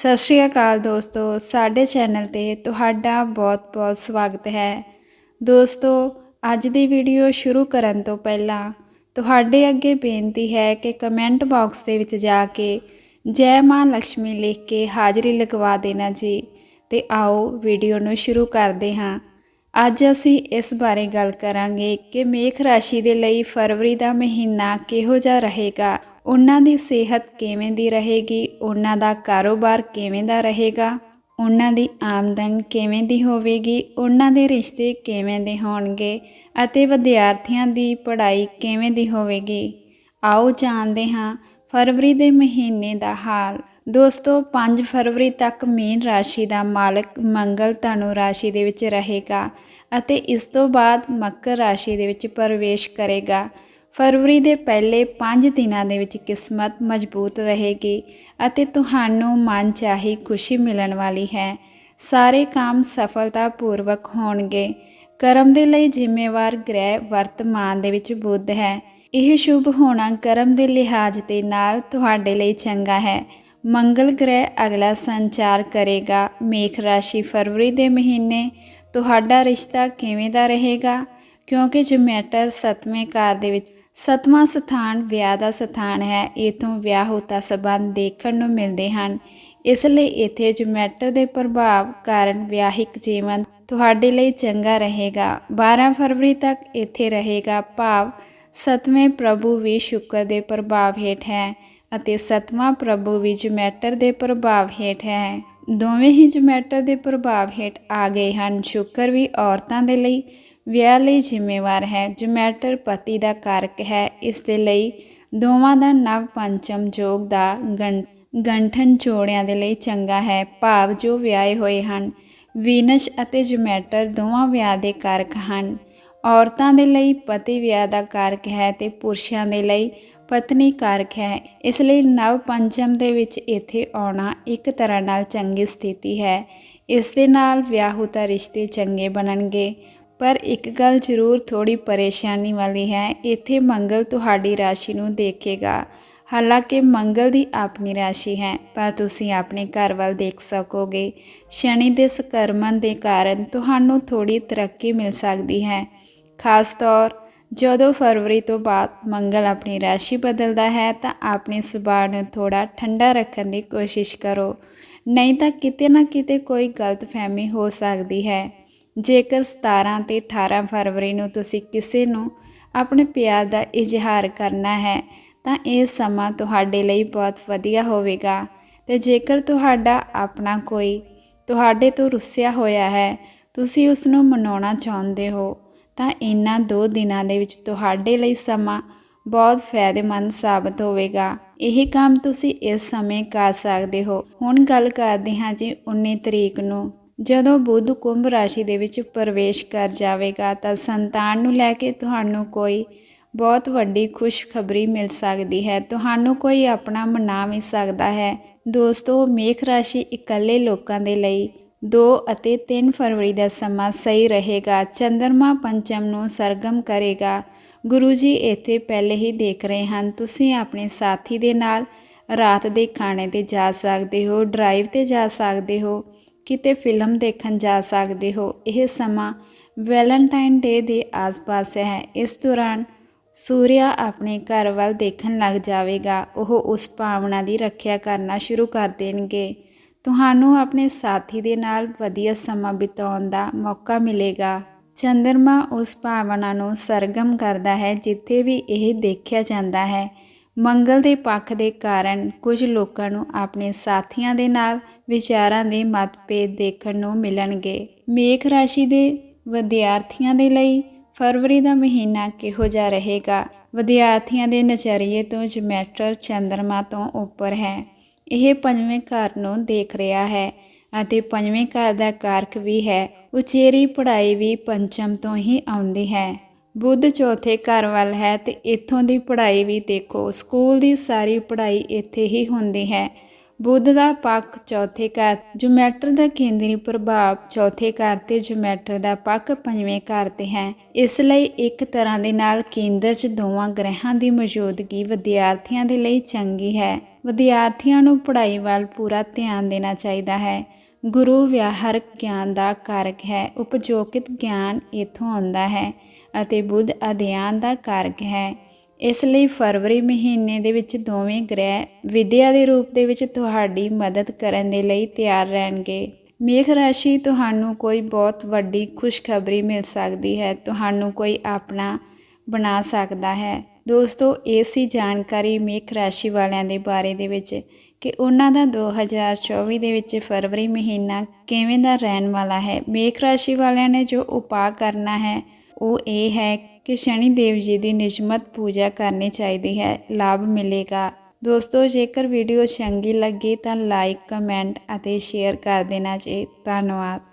ਸਤਿ ਸ਼੍ਰੀ ਅਕਾਲ ਦੋਸਤੋ, ਸਾਡੇ ਚੈਨਲ ਤੇ ਤੁਹਾਡਾ ਬਹੁਤ-ਬਹੁਤ ਸਵਾਗਤ ਹੈ। ਦੋਸਤੋ, ਅੱਜ ਦੀ ਵੀਡੀਓ ਸ਼ੁਰੂ ਕਰਨ ਤੋਂ ਪਹਿਲਾਂ ਤੁਹਾਡੇ ਅੱਗੇ ਬੇਨਤੀ ਹੈ ਕਿ ਕਮੈਂਟ ਬਾਕਸ ਦੇ ਵਿੱਚ ਜਾ ਕੇ ਜੈ ਮਾਂ ਲక్ష్ਮੀ ਲਿਖ ਕੇ ਹਾਜ਼ਰੀ ਲਗਵਾ ਦੇਣਾ ਜੀ ਤੇ ਆਓ ਵੀਡੀਓ ਨੂੰ ਸ਼ੁਰੂ ਕਰਦੇ ਹਾਂ। ਅੱਜ ਅਸੀਂ ਇਸ ਬਾਰੇ ਗੱਲ ਕਰਾਂਗੇ ਕਿ ਮੇਖ ਰਾਸ਼ੀ ਦੇ ਲਈ ਫਰਵਰੀ ਦਾ ਮਹੀਨਾ ਕਿਹੋ ਜਿਹਾ ਰਹੇਗਾ ਉਹਨਾਂ ਦੀ ਸਿਹਤ ਕਿਵੇਂ ਦੀ ਰਹੇਗੀ? ਉਹਨਾਂ ਦਾ ਕਾਰੋਬਾਰ ਕਿਵੇਂ ਦਾ ਰਹੇਗਾ? ਉਹਨਾਂ ਦੀ ਆਮਦਨ ਕਿਵੇਂ ਦੀ ਹੋਵੇਗੀ? ਉਹਨਾਂ ਦੇ ਰਿਸ਼ਤੇ ਕਿਵੇਂ ਦੇ ਹੋਣਗੇ? ਅਤੇ ਵਿਦਿਆਰਥੀਆਂ ਦੀ ਪੜ੍ਹਾਈ ਕਿਵੇਂ ਦੀ ਹੋਵੇਗੀ? ਆਓ ਜਾਣਦੇ ਹਾਂ ਫਰਵਰੀ ਦੇ ਮਹੀਨੇ ਦਾ ਹਾਲ। ਦੋਸਤੋ 5 ਫਰਵਰੀ ਤੱਕ ਮੀਨ ਰਾਸ਼ੀ ਦਾ ਮਾਲਕ ਮੰਗਲ ਧਨੂ ਰਾਸ਼ੀ ਦੇ ਵਿੱਚ ਰਹੇਗਾ ਅਤੇ ਇਸ ਤੋਂ ਬਾਅਦ ਮਕਰ ਰਾਸ਼ੀ ਦੇ ਵਿੱਚ ਪ੍ਰਵੇਸ਼ ਕਰੇਗਾ। ਫਰਵਰੀ ਦੇ ਪਹਿਲੇ 5 ਦਿਨਾਂ ਦੇ ਵਿੱਚ ਕਿਸਮਤ ਮਜ਼ਬੂਤ ਰਹੇਗੀ ਅਤੇ ਤੁਹਾਨੂੰ ਮਨ ਚਾਹੀ ਖੁਸ਼ੀ ਮਿਲਣ ਵਾਲੀ ਹੈ। ਸਾਰੇ ਕੰਮ ਸਫਲਤਾਪੂਰਵਕ ਹੋਣਗੇ। ਕਰਮ ਦੇ ਲਈ ਜ਼ਿੰਮੇਵਾਰ ਗ੍ਰਹਿ ਵਰਤਮਾਨ ਦੇ ਵਿੱਚ ਬੁੱਧ ਹੈ। ਇਹ ਸ਼ੁਭ ਹੋਣਾ ਕਰਮ ਦੇ ਲਿਹਾਜ਼ ਦੇ ਨਾਲ ਤੁਹਾਡੇ ਲਈ ਚੰਗਾ ਹੈ। ਮੰਗਲ ਗ੍ਰਹਿ ਅਗਲਾ ਸੰਚਾਰ ਕਰੇਗਾ। ਮੇਖ ਰਾਸ਼ੀ ਫਰਵਰੀ ਦੇ ਮਹੀਨੇ। ਤੁਹਾਡਾ ਰਿਸ਼ਤਾ ਕਿਵੇਂ ਦਾ ਰਹੇਗਾ? ਕਿਉਂਕਿ ਜਮੈਟਰ ਸੱਤਵੇਂ ਘਰ ਦੇ ਵਿੱਚ ਸਤਵਾਂ ਸਥਾਨ ਵਿਆਹ ਦਾ ਸਥਾਨ ਹੈ। ਇਥੋਂ ਵਿਆਹ ਹੋਤਾ ਸਬੰਧ ਦੇਖਣ ਨੂੰ ਮਿਲਦੇ ਹਨ। ਇਸ ਲਈ ਇੱਥੇ ਜਮੈਟਰ ਦੇ ਪ੍ਰਭਾਵ ਕਾਰਨ ਵਿਆਹਿਕ ਜੀਵਨ ਤੁਹਾਡੇ ਲਈ ਚੰਗਾ ਰਹੇਗਾ। 12 ਫਰਵਰੀ ਤੱਕ ਇੱਥੇ ਰਹੇਗਾ। ਭਾਵ ਸਤਵੇਂ ਪ੍ਰਭੂ ਵੀ ਸ਼ੁਕਰ ਦੇ ਪ੍ਰਭਾਵ ਹੇਠ ਹੈ ਅਤੇ ਸਤਵਾਂ ਪ੍ਰਭੂ ਵੀ ਜਮੈਟਰ ਦੇ ਪ੍ਰਭਾਵ ਹੇਠ ਹੈ। ਦੋਵੇਂ ਹੀ ਜਮੈਟਰ ਦੇ ਪ੍ਰਭਾਵ ਹੇਠ ਆ ਗਏ ਹਨ। ਸ਼ੁਕਰ ਵੀ ਔਰਤਾਂ ਦੇ ਲਈ ਵਿਆਹ ਲਈ ਜ਼ਿੰਮੇਵਾਰ ਹੈ। ਜਮੈਟਰ ਪਤੀ ਦਾ ਕਾਰਕ ਹੈ। ਇਸ ਦੇ ਲਈ ਦੋਵਾਂ ਦਾ ਨਵ ਪੰਚਮ ਜੋਗ ਦਾ ਗੰਠਨ ਜੋੜਿਆਂ ਦੇ ਲਈ ਚੰਗਾ ਹੈ। ਭਾਵ ਜੋ ਵਿਆਹੇ ਹੋਏ ਹਨ, ਵੀਨਸ ਅਤੇ ਜਮੈਟਰ ਦੋਵਾਂ ਵਿਆਹ ਦੇ ਕਾਰਕ ਹਨ। ਔਰਤਾਂ ਦੇ ਲਈ ਪਤੀ ਵਿਆਹ ਦਾ ਕਾਰਕ ਹੈ ਤੇ ਪੁਰਸ਼ਾਂ ਦੇ ਲਈ ਪਤਨੀ ਕਾਰਕ ਹੈ। ਇਸ ਲਈ ਨਵ ਪੰਚਮ ਦੇ ਵਿੱਚ ਇੱਥੇ ਆਉਣਾ ਇੱਕ ਤਰ੍ਹਾਂ ਨਾਲ ਚੰਗੀ ਸਥਿਤੀ ਹੈ। ਇਸ ਦੇ ਨਾਲ ਵਿਆਹੁਤਾ ਰਿਸ਼ਤੇ ਚੰਗੇ ਬਣਨਗੇ। ਪਰ ਇੱਕ ਗੱਲ ਜ਼ਰੂਰ ਥੋੜੀ ਪਰੇਸ਼ਾਨੀ ਵਾਲੀ ਹੈ, ਇੱਥੇ ਮੰਗਲ ਤੁਹਾਡੀ ਰਾਸ਼ੀ ਨੂੰ ਦੇਖੇਗਾ। ਹਾਲਾਂਕਿ ਮੰਗਲ ਦੀ ਆਪਣੀ ਰਾਸ਼ੀ ਹੈ, ਪਰ ਤੁਸੀਂ ਆਪਣੇ ਘਰ ਵੱਲ ਦੇਖ ਸਕੋਗੇ। ਸ਼ਨੀ ਦੇ ਸਕਰਮਨ ਦੇ ਕਾਰਨ ਤੁਹਾਨੂੰ ਥੋੜੀ ਤਰੱਕੀ ਮਿਲ ਸਕਦੀ ਹੈ। ਖਾਸ ਤੌਰ ਜਦੋਂ ਫਰਵਰੀ ਤੋਂ ਬਾਅਦ ਮੰਗਲ ਆਪਣੀ ਰਾਸ਼ੀ ਬਦਲਦਾ ਹੈ, ਤਾਂ ਆਪਣੇ ਸੁਭਾਅ ਨੂੰ ਥੋੜਾ ਠੰਡਾ ਰੱਖਣ ਦੀ ਕੋਸ਼ਿਸ਼ ਕਰੋ। ਨਹੀਂ ਤਾਂ ਕਿਤੇ ਨਾ ਕਿਤੇ ਕੋਈ ਗਲਤਫਹਿਮੀ ਹੋ ਸਕਦੀ ਹੈ। ਜੇਕਰ 17 ਤੇ 18 ਫਰਵਰੀ ਨੂੰ ਤੁਸੀਂ ਕਿਸੇ ਨੂੰ ਆਪਣੇ ਪਿਆਰ ਦਾ ਇਜ਼ਹਾਰ ਕਰਨਾ ਹੈ, ਤਾਂ ਇਹ ਸਮਾਂ ਤੁਹਾਡੇ ਲਈ ਬਹੁਤ ਵਧੀਆ ਹੋਵੇਗਾ। ਤੇ ਜੇਕਰ ਤੁਹਾਡਾ ਆਪਣਾ ਕੋਈ ਤੁਹਾਡੇ ਤੋਂ ਰੁੱਸਿਆ ਹੋਇਆ ਹੈ, ਤੁਸੀਂ ਉਸ ਨੂੰ ਮਨਾਉਣਾ ਚਾਹੁੰਦੇ ਹੋ, ਤਾਂ ਇਹਨਾਂ ਦੋ ਦਿਨਾਂ ਦੇ ਵਿੱਚ ਤੁਹਾਡੇ ਲਈ ਸਮਾਂ ਬਹੁਤ ਫਾਇਦੇਮੰਦ ਸਾਬਤ ਹੋਵੇਗਾ। ਇਹ ਕੰਮ ਤੁਸੀਂ ਇਸ ਸਮੇਂ ਕਰ ਸਕਦੇ ਹੋ। ਹੁਣ ਗੱਲ ਕਰਦੇ ਹਾਂ ਜੀ 19 ਤਰੀਕ ਨੂੰ। ਜਦੋਂ ਬੁੱਧ ਕੁੰਭ ਰਾਸ਼ੀ ਦੇ ਵਿੱਚ ਪ੍ਰਵੇਸ਼ ਕਰ ਜਾਵੇਗਾ ਤਾਂ ਸੰਤਾਨ ਨੂੰ ਲੈ ਕੇ ਤੁਹਾਨੂੰ ਕੋਈ ਬਹੁਤ ਵੱਡੀ ਖੁਸ਼ਖਬਰੀ ਮਿਲ ਸਕਦੀ ਹੈ। ਤੁਹਾਨੂੰ ਕੋਈ ਆਪਣਾ ਮਨਾ ਵੀ ਸਕਦਾ ਹੈ। ਦੋਸਤੋ, ਮੇਖ ਰਾਸ਼ੀ ਇਕੱਲੇ ਲੋਕਾਂ ਦੇ ਲਈ 2 ਅਤੇ 3 ਫਰਵਰੀ ਦਾ ਸਮਾਂ ਸਹੀ ਰਹੇਗਾ। ਚੰਦਰਮਾ ਪੰਚਮ ਨੂੰ ਸਰਗਮ ਕਰੇਗਾ। ਗੁਰੂ ਜੀ ਇੱਥੇ ਪਹਿਲੇ ਹੀ ਦੇਖ ਰਹੇ ਹਨ, ਤੁਸੀਂ ਆਪਣੇ ਸਾਥੀ ਦੇ ਨਾਲ ਰਾਤ ਦੇ ਖਾਣੇ ਤੇ ਜਾ ਸਕਦੇ ਹੋ, ਡਰਾਈਵ ਤੇ ਜਾ ਸਕਦੇ ਹੋ। ਕਿਤੇ ਫਿਲਮ ਦੇਖਣ ਜਾ ਸਕਦੇ ਹੋ। ਇਹ ਸਮਾਂ ਵੈਲੈਂਟਾਈਨ ਡੇ ਦੇ ਆਸ-ਪਾਸ ਹੈ। ਇਸ ਦੌਰਾਨ ਸੂਰਿਆ ਆਪਣੇ ਘਰ ਵੱਲ ਦੇਖਣ ਲੱਗ ਜਾਵੇਗਾ। ਉਹ ਉਸ ਭਾਵਨਾ ਦੀ ਰੱਖਿਆ ਕਰਨਾ ਸ਼ੁਰੂ ਕਰ ਦੇਣਗੇ। ਤੁਹਾਨੂੰ ਆਪਣੇ ਸਾਥੀ ਦੇ ਨਾਲ ਵਧੀਆ ਸਮਾਂ ਬਿਤਾਉਣ ਦਾ ਮੌਕਾ ਮਿਲੇਗਾ। ਚੰਦਰਮਾ ਉਸ ਭਾਵਨਾ ਨੂੰ ਸਰਗਮ ਕਰਦਾ ਹੈ, ਜਿੱਥੇ ਵੀ ਇਹ ਦੇਖਿਆ ਜਾਂਦਾ ਹੈ। ਮੰਗਲ ਦੇ ਪੱਖ ਦੇ ਕਾਰਨ ਕੁਝ ਲੋਕਾਂ ਨੂੰ ਆਪਣੇ ਸਾਥੀਆਂ ਦੇ ਨਾਲ ਵਿਚਾਰਾਂ ਦੇ ਮਤਭੇਦ ਦੇਖਣ ਨੂੰ ਮਿਲਣਗੇ। ਮੇਖ ਰਾਸ਼ੀ ਦੇ ਵਿਦਿਆਰਥੀਆਂ ਦੇ ਲਈ ਫਰਵਰੀ ਦਾ ਮਹੀਨਾ ਕਿਹੋ ਜਿਹਾ ਰਹੇਗਾ? ਵਿਦਿਆਰਥੀਆਂ ਦੇ ਨਜ਼ਰੀਏ ਤੋਂ ਜਮੈਟਰ ਚੰਦਰਮਾ ਤੋਂ ਉੱਪਰ ਹੈ। ਇਹ ਪੰਜਵੇਂ ਘਰ ਨੂੰ ਦੇਖ ਰਿਹਾ ਹੈ ਅਤੇ ਪੰਜਵੇਂ ਘਰ ਦਾ ਕਾਰਕ ਵੀ ਹੈ। ਉਚੇਰੀ ਪੜ੍ਹਾਈ ਵੀ ਪੰਚਮ ਤੋਂ ਹੀ ਆਉਂਦੀ ਹੈ। ਬੁੱਧ ਚੌਥੇ ਘਰ ਵੱਲ ਹੈ ਤੇ ਇੱਥੋਂ ਦੀ ਪੜ੍ਹਾਈ ਵੀ ਦੇਖੋ, ਸਕੂਲ ਦੀ ਸਾਰੀ ਪੜ੍ਹਾਈ ਇੱਥੇ ਹੀ ਹੁੰਦੀ ਹੈ। ਬੁੱਧ ਦਾ ਪੱਖ ਚੌਥੇ ਘਰ, ਜੁਮੈਟਰ ਦਾ ਕੇਂਦਰੀ ਪ੍ਰਭਾਵ ਚੌਥੇ ਘਰ ਤੇ ਜੂਮੈਟਰ ਦਾ ਪੱਖ ਪੰਜਵੇਂ ਘਰ ਤੇ ਹੈ। ਇਸ ਲਈ ਇੱਕ ਤਰ੍ਹਾਂ ਦੇ ਨਾਲ ਕੇਂਦਰ 'ਚ ਦੋਵਾਂ ਗ੍ਰਹਿਾਂ ਦੀ ਮੌਜੂਦਗੀ ਵਿਦਿਆਰਥੀਆਂ ਦੇ ਲਈ ਚੰਗੀ ਹੈ। ਵਿਦਿਆਰਥੀਆਂ ਨੂੰ ਪੜ੍ਹਾਈ ਵੱਲ ਪੂਰਾ ਧਿਆਨ ਦੇਣਾ ਚਾਹੀਦਾ ਹੈ। ਗੁਰੂ ਵਿਆਹਰਕ ਗਿਆਨ ਦਾ ਕਾਰਕ ਹੈ ਉਪਯੋਗਿਤ ਗਿਆਨ ਇਥੋਂ ਆਉਂਦਾ ਹੈ ਅਤੇ ਬੁੱਧ ਅਧਿਆਨ ਦਾ ਕਾਰਕ ਹੈ। ਇਸ ਲਈ ਫਰਵਰੀ ਮਹੀਨੇ ਦੇ ਵਿੱਚ ਦੋਵੇਂ ਗ੍ਰਹਿ ਵਿਦਿਆ ਦੇ ਰੂਪ ਦੇ ਵਿੱਚ ਤੁਹਾਡੀ ਮਦਦ ਕਰਨ ਦੇ ਲਈ ਤਿਆਰ ਰਹਿਣਗੇ। ਮੇਖ ਰਾਸ਼ੀ ਤੁਹਾਨੂੰ ਕੋਈ ਬਹੁਤ ਵੱਡੀ ਖੁਸ਼ਖਬਰੀ ਮਿਲ ਸਕਦੀ ਹੈ, ਤੁਹਾਨੂੰ ਕੋਈ ਆਪਣਾ ਬਣਾ ਸਕਦਾ ਹੈ। ਦੋਸਤੋ, ਇਹ ਸੀ ਜਾਣਕਾਰੀ ਮੇਖ ਰਾਸ਼ੀ ਵਾਲਿਆਂ ਦੇ ਬਾਰੇ ਦੇ ਵਿੱਚ। ਕਿ ਉਹਨਾਂ ਦਾ 2024 ਦੇ ਵਿੱਚ ਫਰਵਰੀ ਮਹੀਨਾ ਕਿਵੇਂ ਦਾ ਰਹਿਣ ਵਾਲਾ ਹੈ, ਮੇਖ ਰਾਸ਼ੀ ਵਾਲਿਆਂ ਨੇ ਜੋ ਉਪਾਅ ਕਰਨਾ ਹੈ, ਉਹ ਇਹ ਹੈ ਕਿ ਸ਼ਨੀ ਦੇਵ ਜੀ ਦੀ ਨਿਯਮਤ ਪੂਜਾ ਕਰਨੀ ਚਾਹੀਦੀ ਹੈ, ਲਾਭ ਮਿਲੇਗਾ। ਦੋਸਤੋ, ਜੇਕਰ ਵੀਡੀਓ ਚੰਗੀ ਲੱਗੀ ਤਾਂ ਲਾਈਕ, ਕਮੈਂਟ ਅਤੇ ਸ਼ੇਅਰ ਕਰ ਦੇਣਾ ਜੀ। ਧੰਨਵਾਦ।